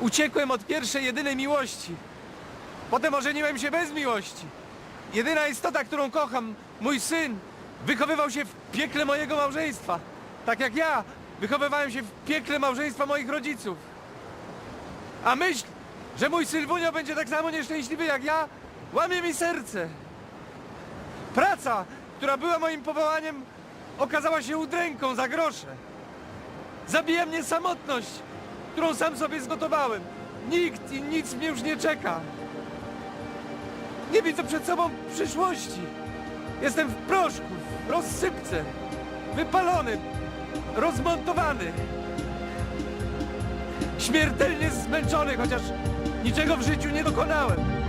Uciekłem od pierwszej, jedynej miłości. Potem ożeniłem się bez miłości. Jedyna istota, którą kocham, mój syn, wychowywał się w piekle mojego małżeństwa. Tak jak ja wychowywałem się w piekle małżeństwa moich rodziców. A myśl, że mój Sylwunio będzie tak samo nieszczęśliwy jak ja, łamie mi serce. Praca, która była moim powołaniem, okazała się udręką za grosze. Zabija mnie samotność, którą sam sobie zgotowałem. Nikt i nic mnie już nie czeka. Nie widzę przed sobą przyszłości. Jestem w proszku, w rozsypce, wypalony, rozmontowany. Śmiertelnie zmęczony, chociaż niczego w życiu nie dokonałem.